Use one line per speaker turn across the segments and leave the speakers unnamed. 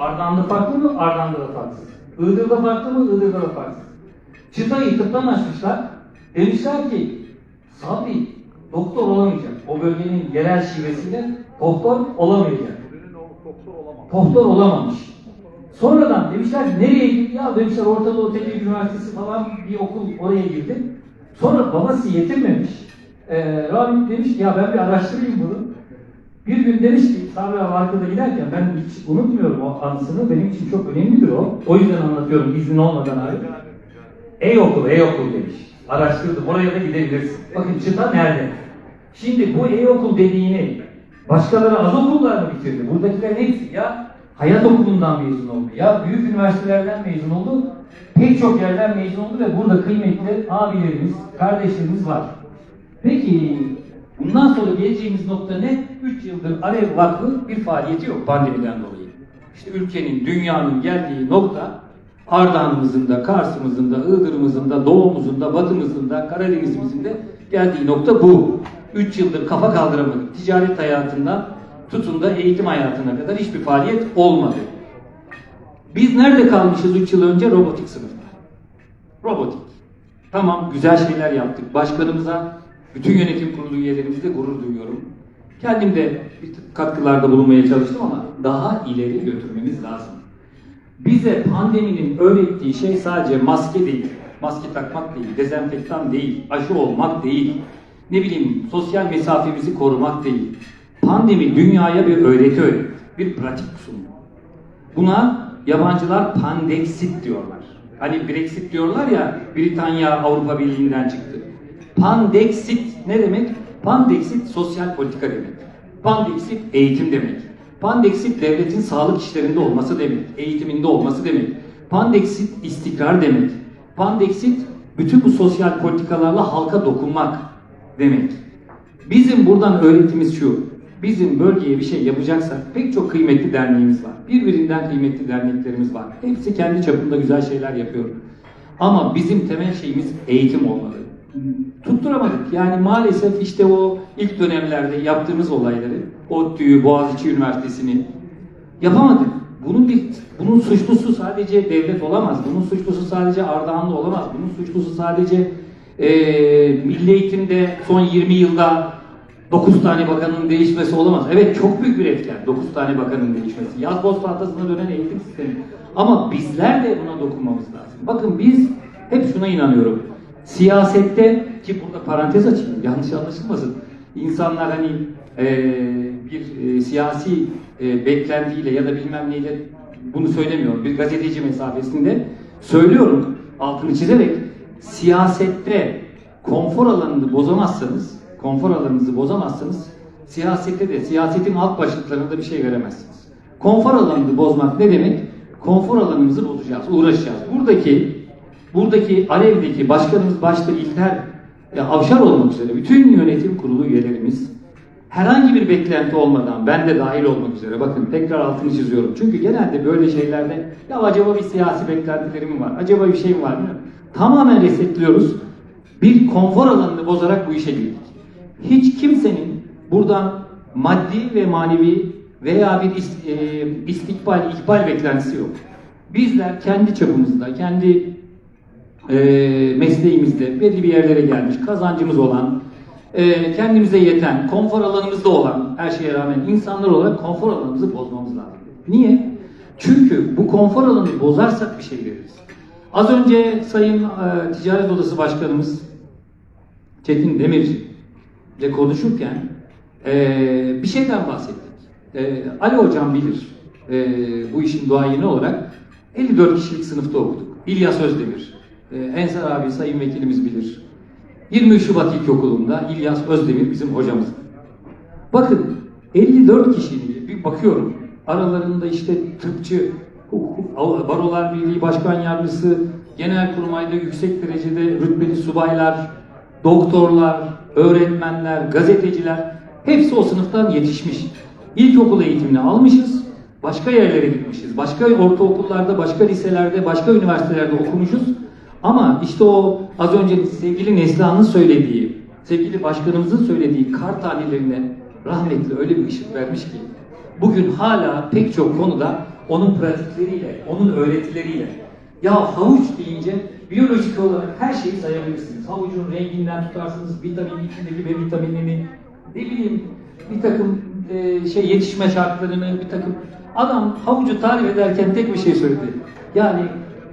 Ardahan'da farklı mı? Ardahan'da da farksız. Iğdır'da farklı mı? Iğdır'da da farksız. Çıtayı tıptan açmışlar. Demişler ki Sabri doktor olamayacak. O bölgenin yerel şivesiyle doktor olamayacak. Doktor olamamış. Sonradan demişler nereye gitti? Ya demişler Orta Doğu Teknik Üniversitesi falan bir okul oraya girdi. Sonra babası yetirmemiş. Ee, Rahmi demiş ki ya ben bir araştırayım bunu. Bir gün demiş ki Sabri abi arkada giderken ben hiç unutmuyorum o anısını. Benim için çok önemlidir o. O yüzden anlatıyorum izin olmadan abi. Ey okul, ey okul demiş. Araştırdım, oraya da gidebilirsin. Bakın çıta nerede? Şimdi bu ey okul dediğini başkaları az okullar mı bitirdi? Buradakiler hepsi ya hayat okulundan mezun oldu, ya büyük üniversitelerden mezun oldu, pek çok yerden mezun oldu ve burada kıymetli abilerimiz, kardeşlerimiz var. Peki bundan sonra geleceğimiz nokta ne? 3 yıldır Alev Vakfı bir faaliyeti yok pandemiden dolayı. İşte ülkenin, dünyanın geldiği nokta Ardahan'ımızın da, Kars'ımızın da, Iğdır'ımızın da, Doğu'muzun da, Batı'mızın da, Karadeniz'imizin de geldiği nokta bu. 3 yıldır kafa kaldıramadık. Ticaret hayatından tutun da eğitim hayatına kadar hiçbir faaliyet olmadı. Biz nerede kalmışız 3 yıl önce? Robotik sınıfta. Robotik. Tamam güzel şeyler yaptık. Başkanımıza, bütün yönetim kurulu üyelerimize gurur duyuyorum. Kendim de bir katkılarda bulunmaya çalıştım ama daha ileri götürmemiz lazım. Bize pandeminin öğrettiği şey sadece maske değil, maske takmak değil, dezenfektan değil, aşı olmak değil, ne bileyim sosyal mesafemizi korumak değil. Pandemi dünyaya bir öğreti öğretti, bir pratik sundu. Buna yabancılar pandexit diyorlar. Hani Brexit diyorlar ya Britanya Avrupa Birliği'nden çıktı. Pandexit ne demek? Pandexit sosyal politika demek. Pandexit eğitim demek. Pandexit devletin sağlık işlerinde olması demek. Eğitiminde olması demek. Pandexit istikrar demek. Pandexit bütün bu sosyal politikalarla halka dokunmak demek. Bizim buradan öğretimiz şu. Bizim bölgeye bir şey yapacaksak pek çok kıymetli derneğimiz var. Birbirinden kıymetli derneklerimiz var. Hepsi kendi çapında güzel şeyler yapıyor. Ama bizim temel şeyimiz eğitim olmalı. Tutturamadık. Yani maalesef işte o ilk dönemlerde yaptığımız olayları, ODTÜ'yü, Boğaziçi Üniversitesi'ni yapamadık. Bunun bir bunun suçlusu sadece devlet olamaz. Bunun suçlusu sadece Ardahanlı olamaz. Bunun suçlusu sadece eee milli eğitimde son 20 yılda 9 tane bakanın değişmesi olamaz. Evet çok büyük bir etken 9 tane bakanın değişmesi. Yaz boz tahtasına dönen eğitim sistemi. Ama bizler de buna dokunmamız lazım. Bakın biz hep şuna inanıyorum. Siyasette ki burada parantez açayım yanlış anlaşılmasın. İnsanlar hani eee, bir eee, siyasi eee, beklentiyle ya da bilmem neyle bunu söylemiyorum. Bir gazeteci mesafesinde söylüyorum altını çizerek siyasette konfor alanını bozamazsanız, konfor alanınızı bozamazsanız siyasette de siyasetin alt başlıklarında bir şey veremezsiniz. Konfor alanını bozmak ne demek? Konfor alanımızı bozacağız, uğraşacağız. Buradaki buradaki Alev'deki başkanımız başta İlter e, Avşar olmak üzere bütün yönetim kurulu üyelerimiz herhangi bir beklenti olmadan ben de dahil olmak üzere bakın tekrar altını çiziyorum. Çünkü genelde böyle şeylerde ya acaba bir siyasi beklentileri mi var? Acaba bir şey mi var? Bilmiyorum. Tamamen resetliyoruz. Bir konfor alanını bozarak bu işe girdik. Hiç kimsenin buradan maddi ve manevi veya bir e, istikbal, ikbal beklentisi yok. Bizler kendi çapımızda, kendi e, mesleğimizde belli bir yerlere gelmiş, kazancımız olan, e, kendimize yeten, konfor alanımızda olan her şeye rağmen insanlar olarak konfor alanımızı bozmamız lazım. Niye? Çünkü bu konfor alanını bozarsak bir şey veririz. Az önce Sayın e, Ticaret Odası Başkanımız Çetin Demirci ile konuşurken e, bir şeyden bahsettik. E, Ali Hocam bilir e, bu işin duayeni olarak 54 kişilik sınıfta okuduk. İlyas Özdemir, e, Ensar abi Sayın Vekilimiz bilir. 23 Şubat İlkokulu'nda İlyas Özdemir bizim hocamız. Bakın 54 kişinin bir bakıyorum aralarında işte tıpçı, Barolar Birliği Başkan Yardımcısı, genel kurmayda yüksek derecede rütbeli subaylar, doktorlar, öğretmenler, gazeteciler hepsi o sınıftan yetişmiş. İlkokul eğitimini almışız, başka yerlere gitmişiz. Başka ortaokullarda, başka liselerde, başka üniversitelerde okumuşuz. Ama işte o az önce sevgili Neslihan'ın söylediği, sevgili başkanımızın söylediği kar tanelerine rahmetli öyle bir ışık vermiş ki bugün hala pek çok konuda onun pratikleriyle, onun öğretileriyle. Ya havuç deyince biyolojik olarak her şeyi sayabilirsiniz. Havucun renginden tutarsınız, vitamin içindeki B vitaminini, ne bileyim bir takım e, şey yetişme şartlarını, bir takım adam havucu tarif ederken tek bir şey söyledi. Yani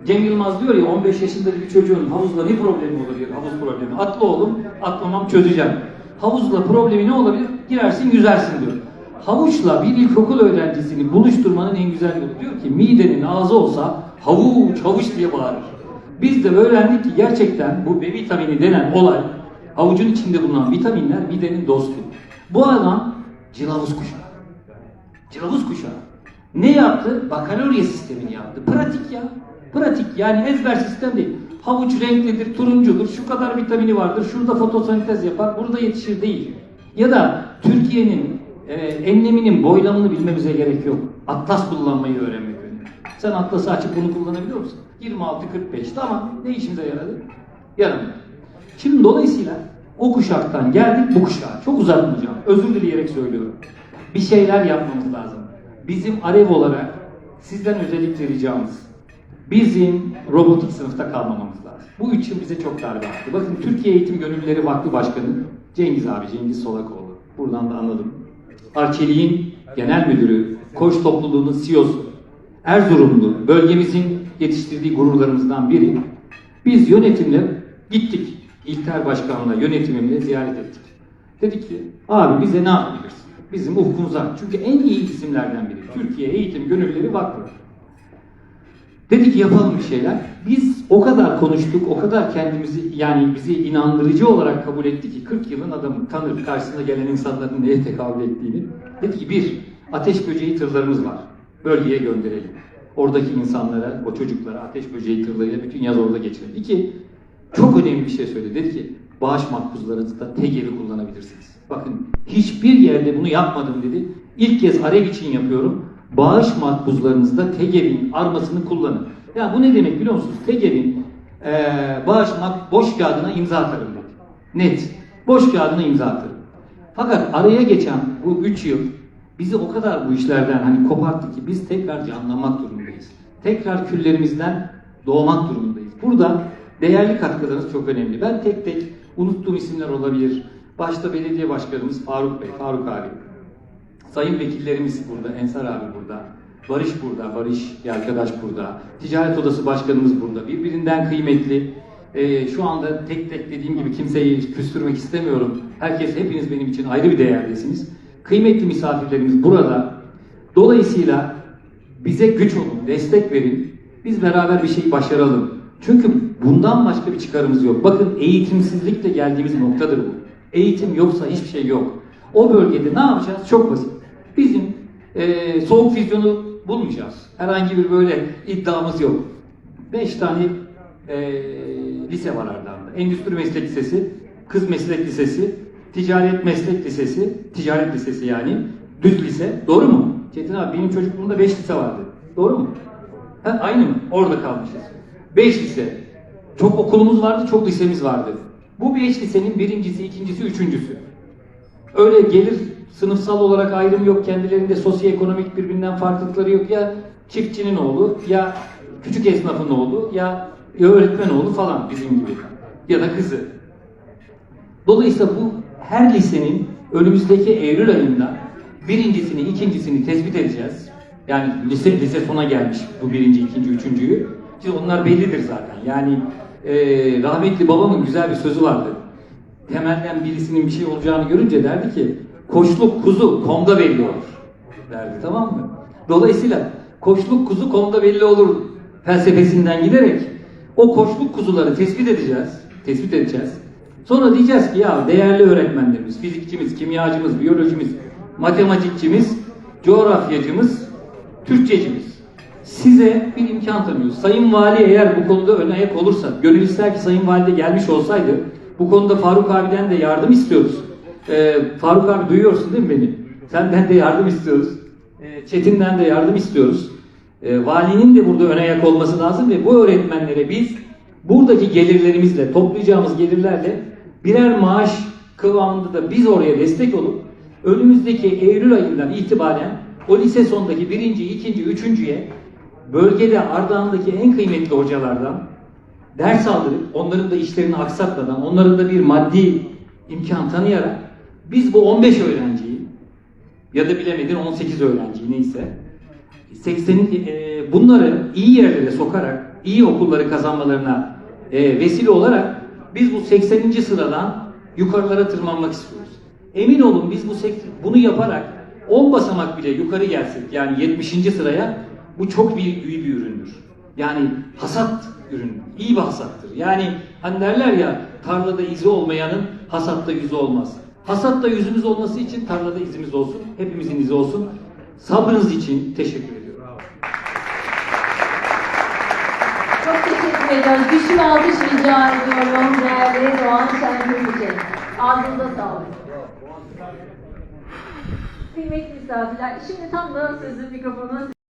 Cem Yılmaz diyor ya 15 yaşındaki bir çocuğun havuzla ne problemi olur diyor havuz problemi. Atla oğlum, atlamam çözeceğim. Havuzla problemi ne olabilir? Girersin yüzersin diyor. Havuçla bir ilkokul öğrencisini buluşturmanın en güzel yolu diyor ki midenin ağzı olsa havuç havuç diye bağırır. Biz de öğrendik ki gerçekten bu B vitamini denen olay havucun içinde bulunan vitaminler midenin dostu. Bu adam cilavuz kuşağı. Cilavuz kuşağı. Ne yaptı? Bakalorya sistemini yaptı. Pratik ya. Pratik yani ezber sistem değil. Havuç renklidir, turuncudur, şu kadar vitamini vardır, şurada fotosentez yapar, burada yetişir değil. Ya da Türkiye'nin e, enleminin boylamını bilmemize gerek yok. Atlas kullanmayı öğrenmek önemli. Sen atlası açıp bunu kullanabiliyor musun? 26-45 tamam ne işimize yaradı? Yaramıyor. Şimdi dolayısıyla o kuşaktan geldik bu kuşağa. Çok uzatmayacağım. Özür dileyerek söylüyorum. Bir şeyler yapmamız lazım. Bizim Alev olarak sizden özellikle ricamız. Bizim robotik sınıfta kalmamamız lazım. Bu yıl bize çok darbe attı. Bakın Türkiye Eğitim Gönüllüleri Vakfı Başkanı Cengiz abi, Cengiz Solakoğlu. Buradan da anladım. Arçelik'in genel müdürü, Koç topluluğunun CEO'su. Erzurumlu, bölgemizin yetiştirdiği gururlarımızdan biri. Biz yönetimle gittik. İlter Başkan'la yönetimimle ziyaret ettik. Dedik ki abi bize ne yapabilirsin? Bizim ufkumuza. Çünkü en iyi isimlerden biri. Türkiye Eğitim Gönüllüleri Vakfı. Dedik ki yapalım bir şeyler. Biz o kadar konuştuk, o kadar kendimizi yani bizi inandırıcı olarak kabul etti ki 40 yılın adamı tanır karşısında gelen insanların neye tekabül ettiğini. Dedi ki bir, ateş böceği tırlarımız var. Bölgeye gönderelim. Oradaki insanlara, o çocuklara ateş böceği tırlarıyla bütün yaz orada geçirelim. İki, çok önemli bir şey söyledi. Dedi ki bağış makbuzlarınızda TGV kullanabilirsiniz. Bakın hiçbir yerde bunu yapmadım dedi. İlk kez Alev için yapıyorum. Bağış makbuzlarınızda TGV'nin armasını kullanın. Ya bu ne demek biliyor musunuz? TGV'nin eee bağış mak boş kağıdına imza atarım dedi. Net. Boş kağıdına imza atarım. Fakat araya geçen bu 3 yıl bizi o kadar bu işlerden hani koparttı ki biz tekrar canlanmak durumundayız. Tekrar küllerimizden doğmak durumundayız. Burada değerli katkılarınız çok önemli. Ben tek tek unuttuğum isimler olabilir. Başta belediye başkanımız Faruk Bey, Faruk abi. Sayın vekillerimiz burada, Ensar abi burada. Barış burada, Barış arkadaş burada. Ticaret Odası Başkanımız burada. Birbirinden kıymetli. Ee, şu anda tek tek dediğim gibi kimseyi küstürmek istemiyorum. Herkes, hepiniz benim için ayrı bir değerdesiniz. Kıymetli misafirlerimiz burada. Dolayısıyla bize güç olun, destek verin. Biz beraber bir şey başaralım. Çünkü bundan başka bir çıkarımız yok. Bakın eğitimsizlikle geldiğimiz noktadır bu. Eğitim yoksa hiçbir şey yok. O bölgede ne yapacağız? Çok basit. Bizim eee, soğuk füzyonu bulmayacağız. Herhangi bir böyle iddiamız yok. Beş tane eee, lise var Ardahan'da. Endüstri Meslek Lisesi, Kız Meslek Lisesi, Ticaret Meslek Lisesi, Ticaret Lisesi yani, Düz Lise. Doğru mu? Çetin abi benim çocukluğumda beş lise vardı. Doğru mu? Ha, aynı mı? Orada kalmışız. Beş lise. Çok okulumuz vardı, çok lisemiz vardı. Bu beş lisenin birincisi, ikincisi, üçüncüsü. Öyle gelir sınıfsal olarak ayrım yok. Kendilerinde sosyoekonomik birbirinden farklılıkları yok. Ya çiftçinin oğlu, ya küçük esnafın oğlu, ya öğretmen oğlu falan bizim gibi. Ya da kızı. Dolayısıyla bu her lisenin önümüzdeki Eylül ayında birincisini, ikincisini tespit edeceğiz. Yani lise, lise sona gelmiş bu birinci, ikinci, üçüncüyü. Ki onlar bellidir zaten. Yani eee rahmetli babamın güzel bir sözü vardı. Temelden birisinin bir şey olacağını görünce derdi ki koçluk kuzu komda belli olur derdi tamam mı? Dolayısıyla koçluk kuzu komda belli olur felsefesinden giderek o koçluk kuzuları tespit edeceğiz. Tespit edeceğiz. Sonra diyeceğiz ki ya değerli öğretmenlerimiz, fizikçimiz, kimyacımız, biyolojimiz, matematikçimiz, coğrafyacımız, Türkçecimiz. Size bir imkan tanıyoruz. Sayın Vali eğer bu konuda ön ayak olursa, gönül ister ki Sayın Vali de gelmiş olsaydı, bu konuda Faruk abiden de yardım istiyoruz. Ee, Faruk abi duyuyorsun değil mi beni? Senden de yardım istiyoruz. Ee, Çetin'den de yardım istiyoruz. Ee, valinin de burada ön ayak olması lazım ve bu öğretmenlere biz buradaki gelirlerimizle, toplayacağımız gelirlerle birer maaş kıvamında da biz oraya destek olup önümüzdeki Eylül ayından itibaren o lise sondaki birinci, ikinci, üçüncüye bölgede Ardahan'daki en kıymetli hocalardan ders aldırıp onların da işlerini aksatmadan, onların da bir maddi imkan tanıyarak biz bu 15 öğrenciyi ya da bilemedin 18 öğrenciyi neyse 80'in e, bunları iyi yerlere sokarak iyi okulları kazanmalarına e, vesile olarak biz bu 80. sıradan yukarılara tırmanmak istiyoruz. Emin olun biz bu bunu yaparak 10 basamak bile yukarı gelsek yani 70. sıraya bu çok büyük, büyük bir üründür. Yani hasat ürün, iyi bir hasattır. Yani hani derler ya tarlada izi olmayanın hasatta yüzü olmaz. Hasatta yüzümüz olması için tarlada izimiz olsun, hepimizin izi olsun. Sabrınız için teşekkür ediyorum.
Çok teşekkür ediyoruz. Güçlü alkış rica ediyorum değerli Doğan Şengül için. Ağzınıza sağlık. Kıymetli misafirler, şimdi tam da sözü mikrofonu